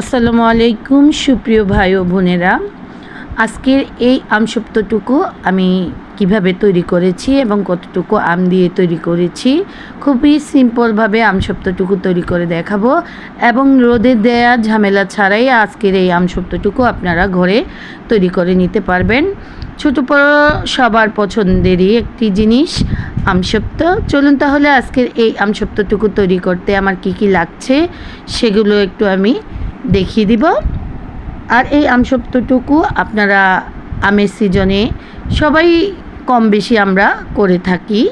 আসসালামু আলাইকুম, সুপ্রিয় ভাই ও বোনেরা। আজকের এই আমসপ্তটুকু আমি কীভাবে তৈরি করেছি এবং কতটুকু আম দিয়ে তৈরি করেছি, খুবই সিম্পলভাবে আমসপ্তটুকু তৈরি করে দেখাবো এবং রোদে দেয়া ঝামেলা ছাড়াই আজকের এই আমসপ্তটুকু আপনারা ঘরে তৈরি করে নিতে পারবেন। ছোটো বড় সবার পছন্দেরই একটি জিনিস আমসপ্ত চলুন তাহলে আজকের এই আমসপ্তটুকু তৈরি করতে আমার কি কি লাগছে, সেগুলো একটু আমি দেখিয়ে দিব। আর এই আমসপ্তটুকু আপনারা আমের সিজনে সবাই কম বেশি আমরা করে থাকি।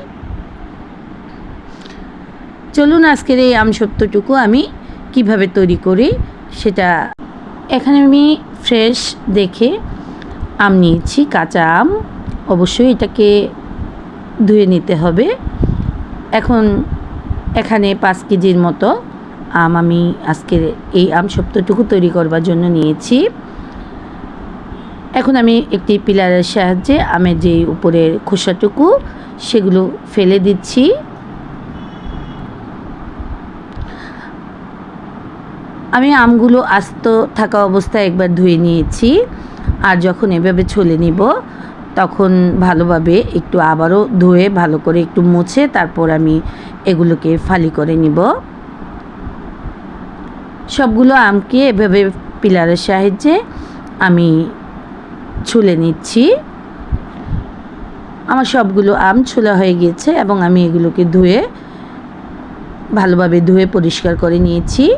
চলুন আজকের এই আমসপ্তটুকু আমি কীভাবে তৈরি করি সেটা এখানে আমি ফ্রেশ দেখে আম নিয়েছি, কাঁচা আম। অবশ্যই এটাকে ধুয়ে নিতে হবে। এখন এখানে পাঁচ কেজির মতো আম আমি আজকের এই আম সপ্তাহটুকু তৈরি করবার জন্য নিয়েছি। এখন আমি একটি পিলারের সাহায্যে আমের যে উপরের খোসাটুকু সেগুলো ফেলে দিচ্ছি। আমি আমগুলো আস্ত থাকা অবস্থায় একবার ধুয়ে নিয়েছি আর যখন এভাবে ছলে নিব তখন ভালোভাবে একটু আবারও ধুয়ে ভালো করে একটু মুছে তারপর আমি এগুলোকে ফালি করে নিব। সবগুলো আমকে এভাবে পিলারের সাহায্যে আমি ছুলে নিচ্ছি। আমার সবগুলো আম ছোলা হয়ে গিয়েছে এবং আমি এগুলোকে ধুয়ে ভালোভাবে ধুয়ে পরিষ্কার করে নিয়েছি।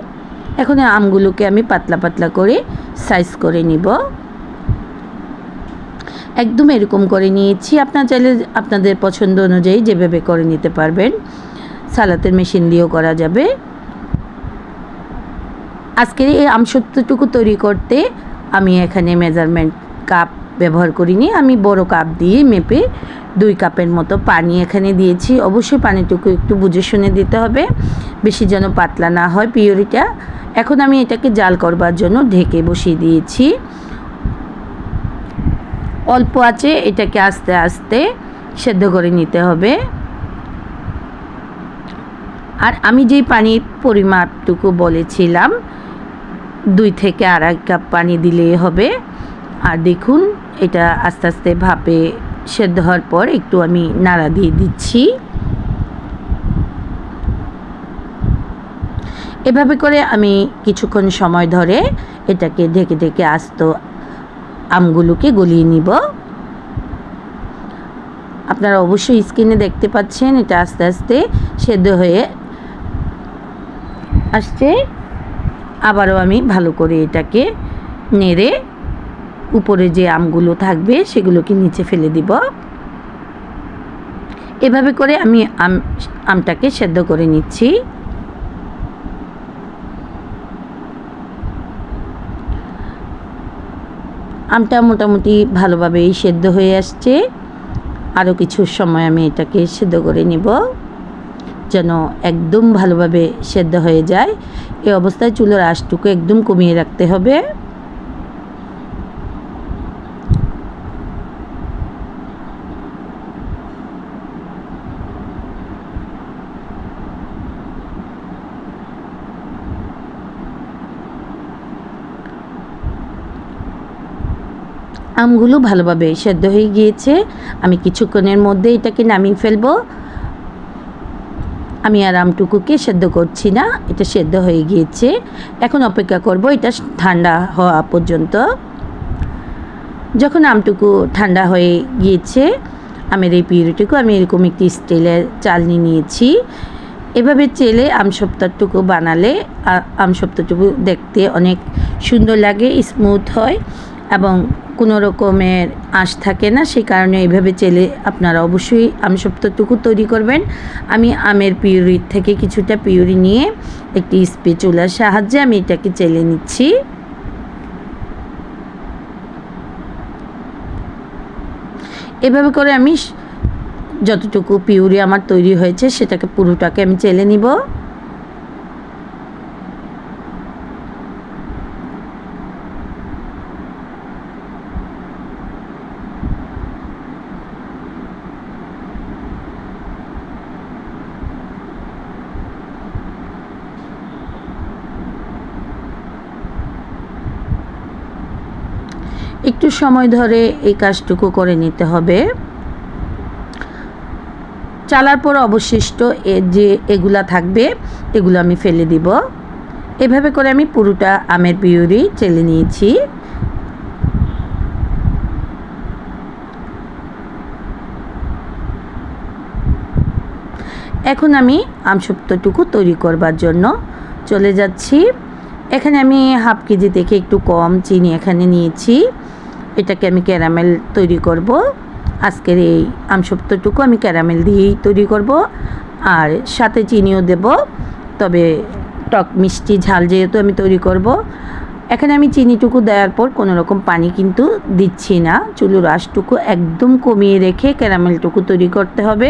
এখন আমগুলোকে আমি পাতলা পাতলা করে সাইজ করে নিব। একদম এরকম করে নিয়েছি। আপনার চাইলে আপনাদের পছন্দ অনুযায়ী যেভাবে করে নিতে পারবেন। সালাতের মেশিন দিয়েও করা যাবে। আজকের এই আমসত্বটুকু তৈরি করতে আমি এখানে মেজারমেন্ট কাপ ব্যবহার করিনি। আমি বড় কাপ দিয়ে মেপে দুই কাপের মতো পানি এখানে দিয়েছি। অবশ্যই পানিটুকু একটু বুঝে শুনে দিতে হবে, বেশি যেন পাতলা না হয় পিওরিটা। এখন আমি এটাকে জাল করবার জন্য ঢেকে বসিয়ে দিয়েছি। অল্প আছে, এটাকে আস্তে আস্তে সেদ্ধ করে নিতে হবে। আর আমি যেই পানির পরিমাপটুকু বলেছিলাম দুই থেকে আড়াই কাপ পানি দিলেই হবে। আর দেখুন, এটা আস্তে আস্তে ভাপে সেদ্ধ হওয়ার পর একটু আমি নাড়া দিয়ে দিচ্ছি। এভাবে করে আমি কিছুক্ষণ সময় ধরে এটাকে ঢেকে ঢেকে আস্ত আমগুলোকে গলিয়ে নিব। আপনারা অবশ্যই স্ক্রিনে দেখতে পাচ্ছেন, এটা আস্তে আস্তে সেদ্ধ হয়ে আসছে। আবারও আমি ভালো করে এটাকে নেড়ে উপরে যে আমগুলো থাকবে সেগুলোকে নিচে ফেলে দিব। এভাবে করে আমি আম, আমটাকে সেদ্ধ করে নিচ্ছি। আমটা মোটামুটি ভালোভাবেই সেদ্ধ হয়ে আসছে। আরও কিছু সময় আমি এটাকে সেদ্ধ করে নিব। যেন একদম ভালোভাবে সেদ্ধ হয়ে যায়। এই অবস্থায় চুলোর আশটুকু একদম কমিয়ে রাখতে হবে। আমগুলো ভালোভাবে সেদ্ধ হয়ে গিয়েছে। আমি কিছুক্ষণের মধ্যে এটাকে নামিয়ে ফেলব। আমি আর আমটুকুকে সেদ্ধ করছি না, এটা সেদ্ধ হয়ে গিয়েছে। এখন অপেক্ষা করব, এটা ঠান্ডা হওয়া পর্যন্ত। যখন আমটুকু ঠান্ডা হয়ে গিয়েছে, আমের এই পিউরিটুকু আমি এরকম একটি স্টিলের চালনি নিয়েছি। এভাবে চেলে আমসপ্তাহটুকু বানালে আমসপ্তাহটুকু দেখতে অনেক সুন্দর লাগে, স্মুথ হয়। এবং কোনো রকমের আঁশ থাকে না, সেই কারণে এইভাবে চেলে আপনারা অবশ্যই আমি আমসপ্তটুকু তৈরি করবেন। আমি আমের পিউরির থেকে কিছুটা পিউরি নিয়ে একটি স্পেচুলার সাহায্যে আমি এটাকে চেলে নিচ্ছি। এভাবে করে আমি যতটুকু পিউরি আমার তৈরি হয়েছে, সেটাকে পুরোটাকে আমি চেলে নিব একটু সময় ধরে এই কাজটুকু করে নিতে হবে। চালার পর অবশিষ্ট এ যে এগুলা থাকবে, এগুলো আমি ফেলে দিব। এভাবে করে আমি পুরোটা আমের পিউরি চেলে নিয়েছি। এখন আমি আমসুপ্তটুকু তৈরি করবার জন্য চলে যাচ্ছি। এখানে আমি হাফ কেজি থেকে একটু কম চিনি এখানে নিয়েছি। এটাকে আমি ক্যারামেল তৈরি করব। আজকের এই আমসপ্তটুকু আমি ক্যারামেল দিয়েই তৈরি করব। আর সাথে চিনিও দেব। তবে টক মিষ্টি ঝাল যেহেতু আমি তৈরি করব। এখানে আমি চিনিটুকু দেওয়ার পর কোনো রকম পানি কিন্তু দিচ্ছি না। চুলুর আঁশটুকু একদম কমিয়ে রেখে ক্যারামেলটুকু তৈরি করতে হবে।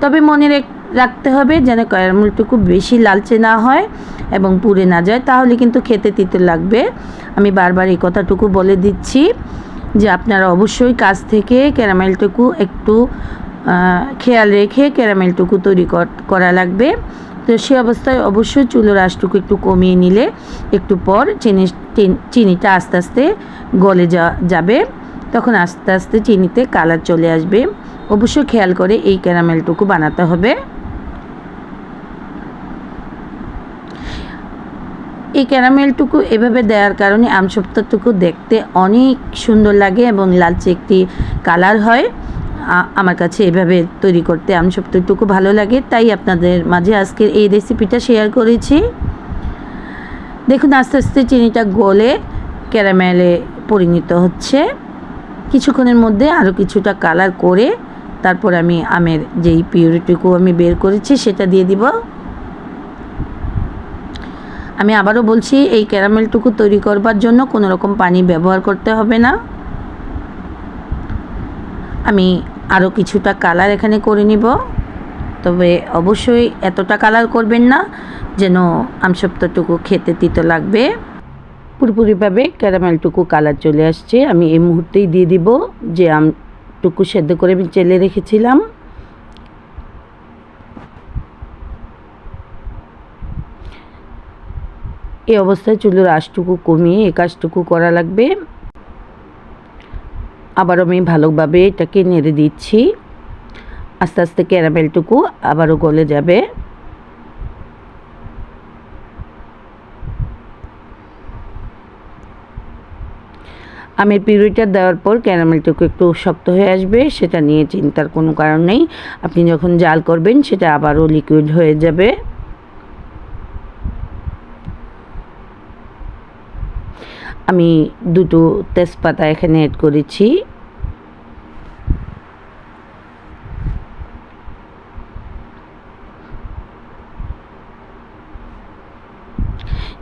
তবে মনে রাখতে হবে যেন ক্যারামেলটুকু বেশি লালচে না হয় এবং পুড়ে না যায়। তাহলে কিন্তু খেতে তিতে লাগবে। আমি বারবার এই কথাটুকু বলে দিচ্ছি। যে আপনারা অবশ্যই কাছ থেকে ক্যারামেলটুকু একটু খেয়াল রেখে ক্যারামেলটুকু তৈরি করা লাগবে। তো সে অবস্থায় অবশ্যই চুলোর আঁশটুকু একটু কমিয়ে নিলে একটু পর চিনি, চিনিটা আস্তে আস্তে গলে যা, যাবে। তখন আস্তে আস্তে চিনিতে কালার চলে আসবে। অবশ্যই খেয়াল করে এই ক্যারামেলটুকু বানাতে হবে। এই ক্যারামেলটুকু এভাবে দেওয়ার কারণে আমসপ্তাহটুকু দেখতে অনেক সুন্দর লাগে এবং লালচে একটি কালার হয়। আমার কাছে এভাবে তৈরি করতে আমসপ্তাহটুকু ভালো লাগে। তাই আপনাদের মাঝে আজকের এই রেসিপিটা শেয়ার করেছি। দেখুন, আস্তে আস্তে চিনিটা গলে ক্যারামেলে পরিণত হচ্ছে। কিছুক্ষণের মধ্যে আরও কিছুটা কালার করে তারপর আমি আমের যেই পিউরিটুকু আমি বের করেছি, সেটা দিয়ে দিব। আমি আবারও বলছি, এই ক্যারামেলটুকু তৈরি করবার জন্য কোনো রকম পানি ব্যবহার করতে হবে না। আমি আরও কিছুটা কালার এখানে করে নিব। তবে অবশ্যই এতটা কালার করবেন না যেন আমসপ্তটুকু খেতে তিতো লাগবে। পুরোপুরিভাবে ক্যারামেলটুকু কালার চলে আসছে। আমি এই মুহূর্তেই দিয়ে দিব যে আমটুকু সেদ্ধ করে আমি চেলে রেখেছিলাম। এই অবস্থায় চুলের আশটুকু কমিয়ে এ কাজটুকু করা লাগবে। আবার আমি ভালোভাবে এটাকে নেড়ে দিচ্ছি। আস্তে আস্তে ক্যারামেলটুকু আবারও গলে যাবে। আমের পিউরিটা দেওয়ার পর ক্যারামেলটুকু একটু শক্ত হয়ে আসবে, সেটা নিয়ে চিন্তার কোনো কারণ নেই। আপনি যখন জাল করবেন, সেটা আবারও লিকুইড হয়ে যাবে। আমি দুটো তেজপাতা এখানে অ্যাড করেছি।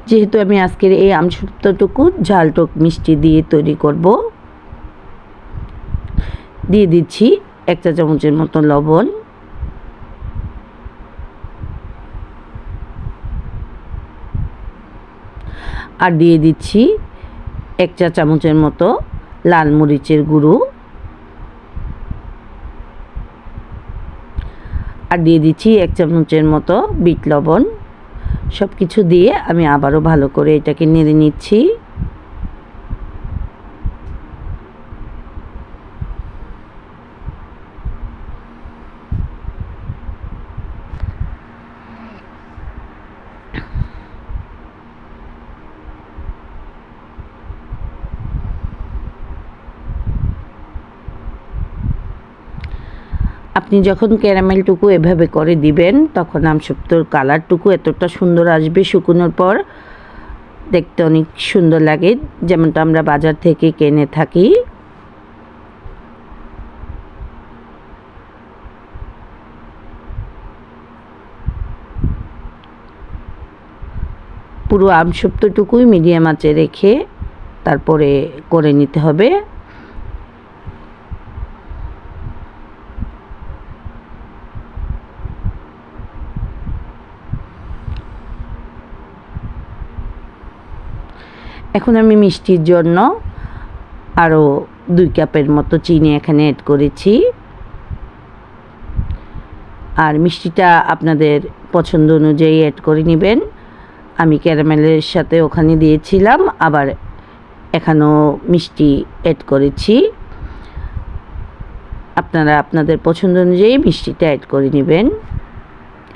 যেহেতু আমি আজকের এই আমসুপ্তটুকু ঝালটক মিষ্টি দিয়ে তৈরি করব, দিয়ে দিচ্ছি এক চা চামচের মতো লবণ। আর দিয়ে দিচ্ছি এক চা চামচের মতো লাল মরিচের গুঁড়ো। আর দিয়ে দিচ্ছি এক চামচের মতো বিট লবণ। সব কিছু দিয়ে আমি আবারও ভালো করে এটাকে নেড়ে নিচ্ছি। আপনি যখন ক্যারামেলটুকু এভাবে করে দিবেন, তখন আমসপ্তর কালারটুকু এতটা সুন্দর আসবে শুকনোর পর। দেখতে অনেক সুন্দর লাগে, যেমনটা আমরা বাজার থেকে কিনে থাকি। পুরো আমসপ্তটুকুই মিডিয়াম আঁচে রেখে তারপরে করে নিতে হবে। এখন আমি মিষ্টির জন্য আরও দুই কাপের মতো চিনি এখানে অ্যাড করেছি। আর মিষ্টিটা আপনাদের পছন্দ অনুযায়ী অ্যাড করে নেবেন। আমি ক্যারামেলের সাথে ওখানে দিয়েছিলাম, আবার এখানেও মিষ্টি অ্যাড করেছি। আপনারা আপনাদের পছন্দ অনুযায়ী মিষ্টিটা অ্যাড করে নেবেন।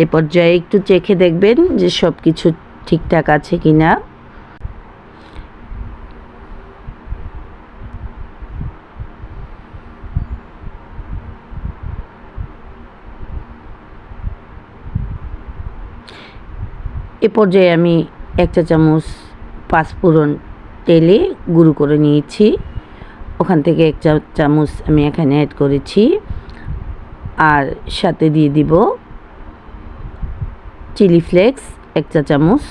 এ পর্যায়ে একটু চেখে দেখবেন যে সব কিছু ঠিকঠাক আছে কি না এ পর্যায়ে আমি এক চা চামচ পাঁচফোড়ন তেলে গুঁড়ো করে নিয়েছি। ওখান থেকে এক চা চামচ আমি এখানে অ্যাড করেছি। আর সাথে দিয়ে দিব চিলি ফ্লেক্স এক চা চামচ।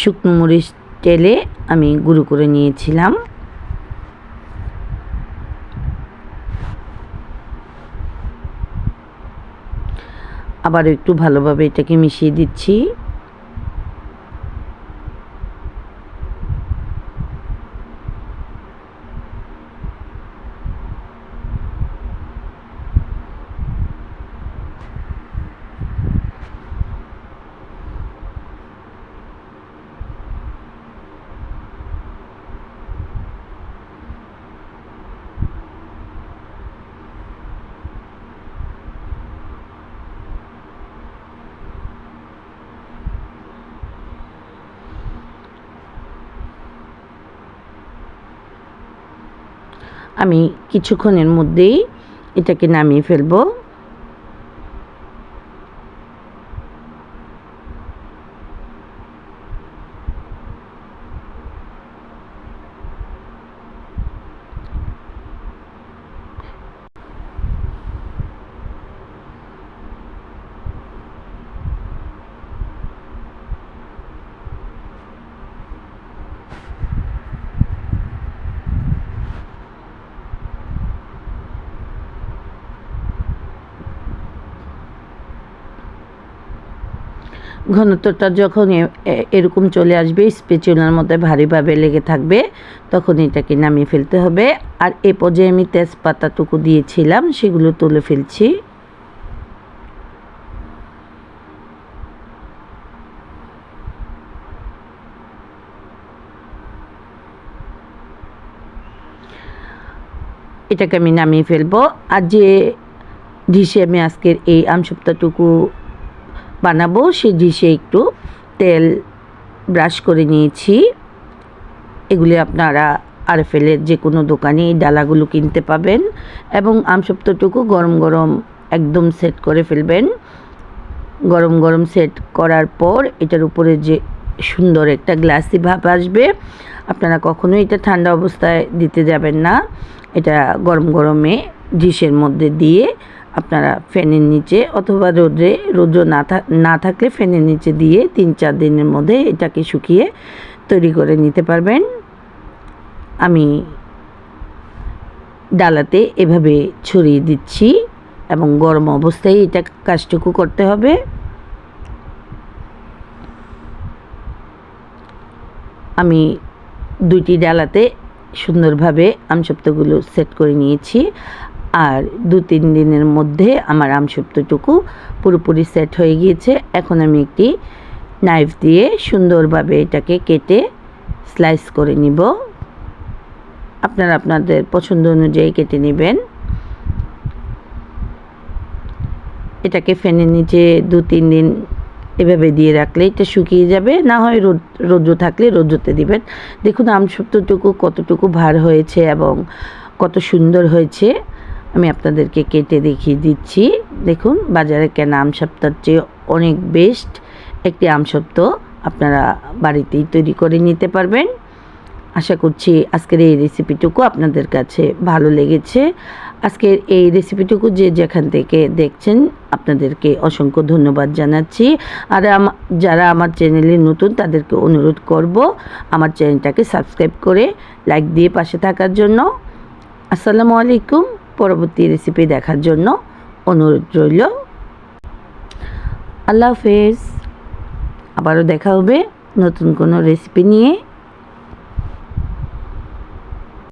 শুকনো মরিচ তেলে আমি গুঁড়ো করে নিয়েছিলাম। আবার একটু ভালোভাবে এটাকে মিশিয়ে দিচ্ছি। আমি কিছুক্ষণের মধ্যেই এটাকে নামিয়ে ফেলব। ঘনত্বটা যখন এরকম চলে আসবে, স্পেচুলার মধ্যে ভারীভাবে লেগে থাকবে, তখন এটাকে নামিয়ে ফেলতে হবে। আর এ পর্যায়ে আমি তেজপাতাটুকু দিয়েছিলাম, সেগুলো তুলে ফেলছি। এটাকে আমি নামিয়ে ফেলব। আর যে ডিশে আমি আজকের এই আমসপ্তাহটুকু বানাবো। সে ডিশে একটু তেল ব্রাশ করে নিয়েছি। এগুলি আপনারা আরএফএলের যে কোনো দোকানে এই ডালাগুলো কিনতে পাবেন এবং আমসপ্তটুকু গরম গরম একদম সেট করে ফেলবেন। গরম গরম সেট করার পর এটার উপরে যে সুন্দর একটা গ্লাসি ভাব আসবে। আপনারা কখনোই এটা ঠান্ডা অবস্থায় দিতে যাবেন না। এটা গরম গরমে ডিশের মধ্যে দিয়ে আপনারা ফ্যানের নিচে অথবা রোদ্রে রোদ্র না না থাকলে ফ্যানের নিচে দিয়ে তিন চার দিনের মধ্যে এটাকে শুকিয়ে তৈরি করে নিতে পারবেন। আমি ডালাতে এভাবে ছড়িয়ে দিচ্ছি এবং গরম অবস্থায় এটা কাজটুকু করতে হবে। আমি দুইটি ডালাতে সুন্দরভাবে আমসপ্তগুলো সেট করে নিয়েছি। আর দু তিন দিনের মধ্যে আমার আমসপ্তটুকু পুরোপুরি সেট হয়ে গিয়েছে। এখন আমি একটি নাইফ দিয়ে সুন্দরভাবে এটাকে কেটে স্লাইস করে নিব। আপনারা আপনাদের পছন্দ অনুযায়ী কেটে নেবেন। এটাকে ফ্যানের নিচে দু তিন দিন এভাবে দিয়ে রাখলে এটা শুকিয়ে যাবে। না হয় রোদ, রৌদ্র থাকলে রৌদ্রতে দিবেন। দেখুন, আমসপ্তটুকু কতটুকু ভার হয়েছে এবং কত সুন্দর হয়েছে। আমি আপনাদেরকে কেটে দেখিয়ে দিচ্ছি। দেখুন, বাজারে কেনা আমসপ্তার চেয়ে অনেক বেস্ট একটি আমসপ্ত আপনারা বাড়িতেই তৈরি করে নিতে পারবেন। আশা করছি আজকের এই রেসিপিটুকু আপনাদের কাছে ভালো লেগেছে। আজকের এই রেসিপিটুকু যে যেখান থেকে দেখছেন, আপনাদেরকে অসংখ্য ধন্যবাদ জানাচ্ছি। আর যারা আমার চ্যানেলে নতুন, তাদেরকে অনুরোধ করব আমার চ্যানেলটাকে সাবস্ক্রাইব করে লাইক দিয়ে পাশে থাকার জন্য। আসসালামু আলাইকুম। পরবর্তী রেসিপি দেখার জন্য অনুরোধ রইল। আল্লাহ হাফেজ। আবারও দেখা হবে নতুন কোনো রেসিপি নিয়ে।